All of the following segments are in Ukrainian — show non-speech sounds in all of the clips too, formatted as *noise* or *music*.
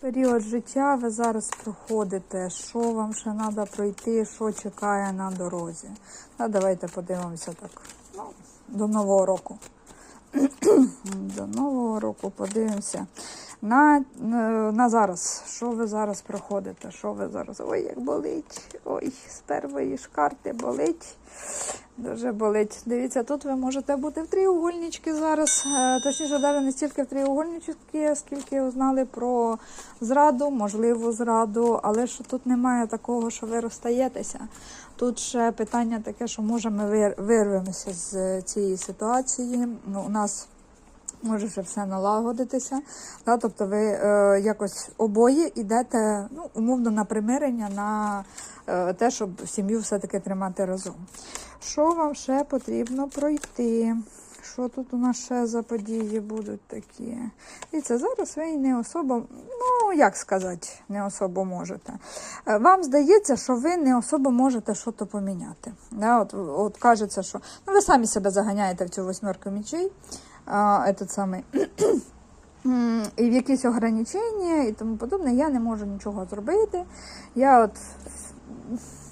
Період життя ви зараз проходите, що вам ще треба пройти, що чекає на дорозі. Ну, давайте подивимося так. Ну, до Нового року. *clears throat* до Нового року подивимося. На, на, на зараз, що ви зараз проходите? Що ви зараз? Ой, як болить. Ой, з першої ж карти болить. Дуже болить. Дивіться, тут ви можете бути в тріугольнички зараз. Е, Точніше, навіть не стільки в тріугольнички, скільки узнали про зраду, можливу зраду, але що тут немає такого, що ви розстаєтеся. Тут ще питання таке, що може ми вирвемося з цієї ситуації. Ну, у нас може ще все налагодитися. Да? Тобто ви е, якось обоє йдете ну, умовно на примирення, на е, те, щоб сім'ю все-таки тримати разом. Що вам ще потрібно пройти? Що тут у нас ще за події будуть такі? І це зараз ви не особо, ну як сказати, не особо можете. Е, Вам здається, що ви не особо можете щось поміняти. Да? От, от кажеться, що ну, ви самі себе заганяєте в цю восьмерку мічей, а, этот самий. І *clears throat* в якісь ограничення і тому подобне, я не можу нічого зробити. Я от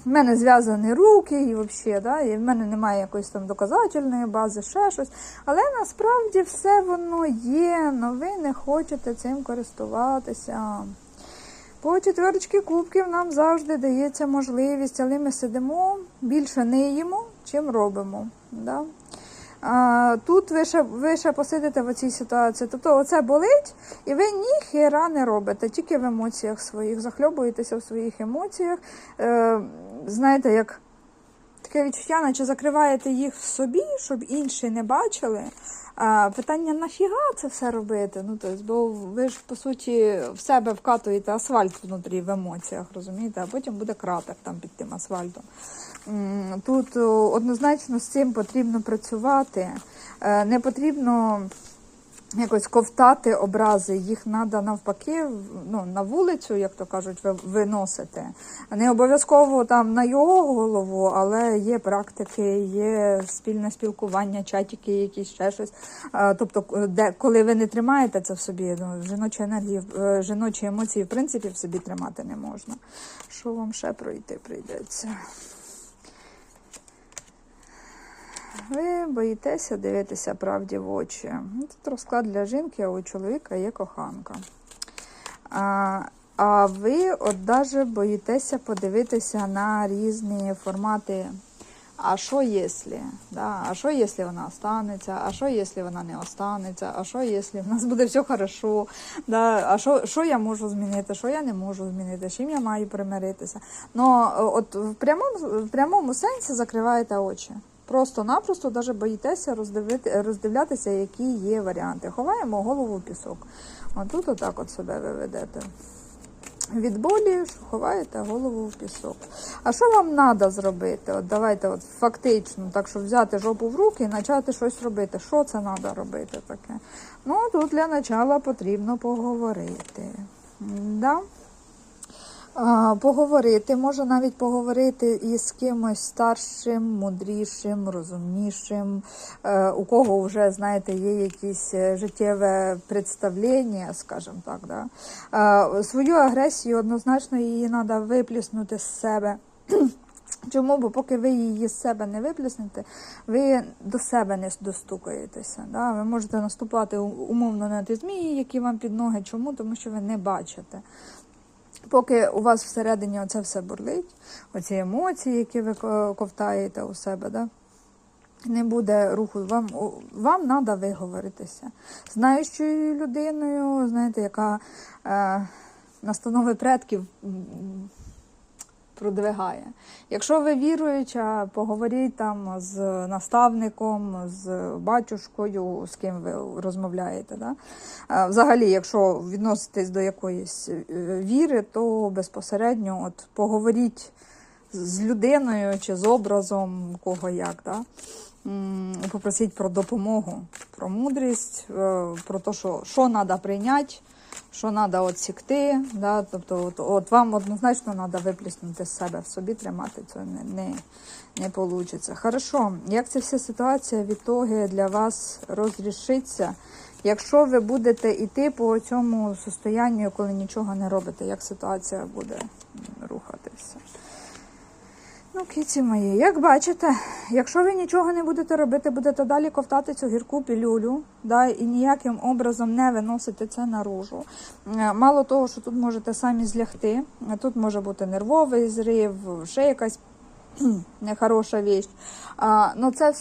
в мене зв'язані руки, і взагалі, да, і в мене немає якоїсь там доказательної бази, ще щось. Але насправді все воно є, але ви не хочете цим користуватися. По четверочки кубків нам завжди дається можливість, але ми сидимо, більше не чим робимо. Да? Тут ви ще, ви ще посидите в цій ситуації. Тобто оце болить, і ви ніхера не робите, тільки в емоціях своїх, захльобуєтеся в своїх емоціях. Е, знаєте, як таке відчуття, наче закриваєте їх в собі, щоб інші не бачили. А, питання нафіга це все робити? Ну, тобто, бо ви ж по суті в себе вкатуєте асфальт внутрі в емоціях, розумієте, а потім буде кратер там під тим асфальтом. Тут однозначно з цим потрібно працювати. Е, Не потрібно якось ковтати образи, їх треба навпаки ну, на вулицю, як то кажуть, ви- виносити. Не обов'язково там на його голову, але є практики, є спільне спілкування, чатики, якісь ще щось. Тобто, де коли ви не тримаєте це в собі, ну, жіночі енергії, е, жіночі емоції в принципі в собі тримати не можна. Що вам ще пройти прийдеться? Ви боїтеся дивитися правді в очі. Тут розклад для жінки, а у чоловіка є коханка. А, а ви от даже боїтеся подивитися на різні формати. А що якщо? Да? А що якщо вона останеться? А що якщо вона не останеться? А що якщо в нас буде все хорошо? Да? А що, що я можу змінити? Що я не можу змінити? Чим я маю примиритися? Ну, от в прямому, в прямому сенсі закриваєте очі. Просто-напросто даже боїтеся роздивлятися, які є варіанти. Ховаємо голову в пісок. Отут отак от себе ви ведете. Від болі ховаєте голову в пісок. А що вам треба зробити? От давайте от фактично, так що взяти жопу в руки і почати щось робити. Що це треба робити таке? Ну, тут для початку потрібно поговорити. Да? Поговорити, може навіть поговорити із кимось старшим, мудрішим, розумнішим, е, у кого вже, знаєте, є якісь е, життєве представлення, скажімо так. Да? Свою агресію однозначно її треба випліснути з себе. *clears throat* Чому? Бо поки ви її з себе не виплеснете, ви до себе не достукаєтеся. Да? Ви можете наступати умовно на ті змії, які вам під ноги. Чому? Тому що ви не бачите. Поки у вас всередині оце все бурлить, оці емоції, які ви ко- ковтаєте у себе, да? не буде руху. Вам, вам треба виговоритися. Знаючою людиною, знаєте, яка е, настанови предків продвигає. Якщо ви віруюча, поговоріть там з наставником, з батюшкою, з ким ви розмовляєте. Да? Взагалі, якщо відноситесь до якоїсь е, віри, то безпосередньо от поговоріть з людиною чи з образом, кого як. Да? Попросіть про допомогу, про мудрість, е, про те, що, що треба прийняти, що треба відсікти. Да? Тобто, от, от вам однозначно треба випліснути з себе в собі, тримати це не, не, не вийде. Хорошо, як ця вся ситуація в ітоги для вас розрішиться? якщо ви будете йти по цьому состоянню, коли нічого не робите, як ситуація буде. Ну, кіці мої, як бачите, якщо ви нічого не будете робити, будете далі ковтати цю гірку пілюлю, да, і ніяким образом не виносити це наружу. Е, Мало того, що тут можете самі злягти, тут може бути нервовий зрив, ще якась нехороша віч. А, ну це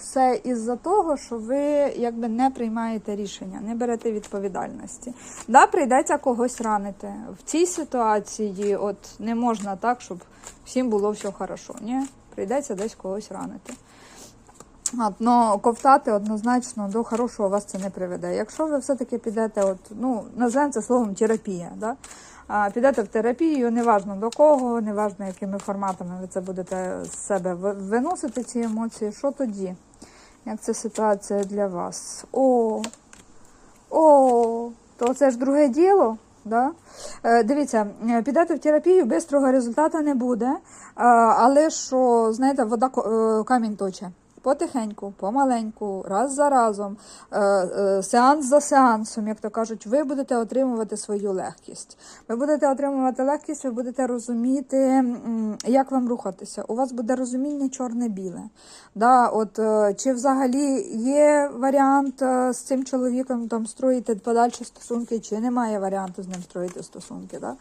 все із-за того, що ви якби не приймаєте рішення, не берете відповідальності. Да, прийдеться когось ранити. В цій ситуації от не можна так, щоб всім було все хорошо. Ні, прийдеться десь когось ранити. От, но ковтати однозначно до хорошого вас це не приведе. Якщо ви все-таки підете, от, ну, називаємо це словом терапія, да? а, підете в терапію, неважно до кого, неважно якими форматами ви це будете з себе виносити, ці емоції, що тоді? Як ця ситуація для вас? О, о, то це ж друге діло. Да? Е, дивіться, е, підете в терапію, бистрого результату не буде, але що, знаєте, вода е, камінь точе. Потихеньку, помаленьку, раз за разом, е, е, сеанс за сеансом, як то кажуть, ви будете отримувати свою легкість. Ви будете отримувати легкість, ви будете розуміти, як вам рухатися. У вас буде розуміння чорне-біле. Да, от, е, чи взагалі є варіант з цим чоловіком там строїти подальші стосунки, чи немає варіанту з ним строїти стосунки. Да?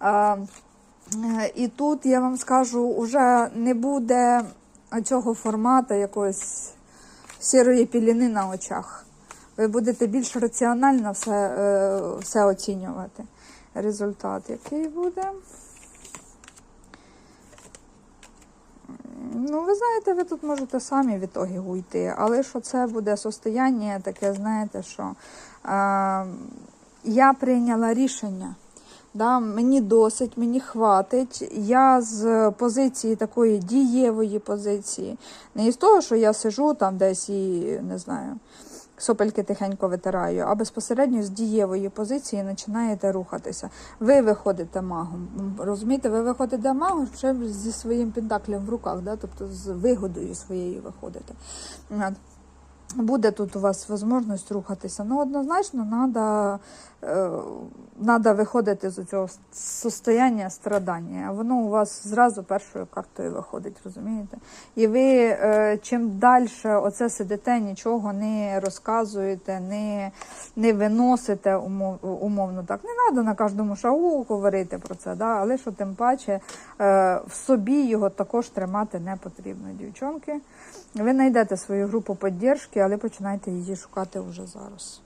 А, і тут я вам скажу, вже не буде цього формату якоїсь сірої піліни на очах. Ви будете більш раціонально все, е, все оцінювати. Результат, який буде. Ну, ви знаєте, ви тут можете самі в ітогі уйти, але що це буде состояння таке, знаєте, що е, я прийняла рішення. Да, мені досить, мені хватить. Я з позиції такої дієвої позиції. Не із того, що я сижу там десь і не знаю, сопельки тихенько витираю, а безпосередньо з дієвої позиції починаєте рухатися. Ви виходите магом. Розумієте, ви виходите магом ще зі своїм пентаклем в руках, да? тобто з вигодою своєю виходите. Буде тут у вас можливість рухатися. Ну, однозначно, треба е, виходити з цього состояння страдання. Воно у вас зразу першою картою виходить, розумієте? І ви е, чим далі оце сидите, нічого не розказуєте, не, не виносите умов, умовно так. Не треба на кожному шагу говорити про це, да? але що тим паче е, в собі його також тримати не потрібно, дівчонки. Ви знайдете свою групу підтримки, але починайте її шукати вже зараз.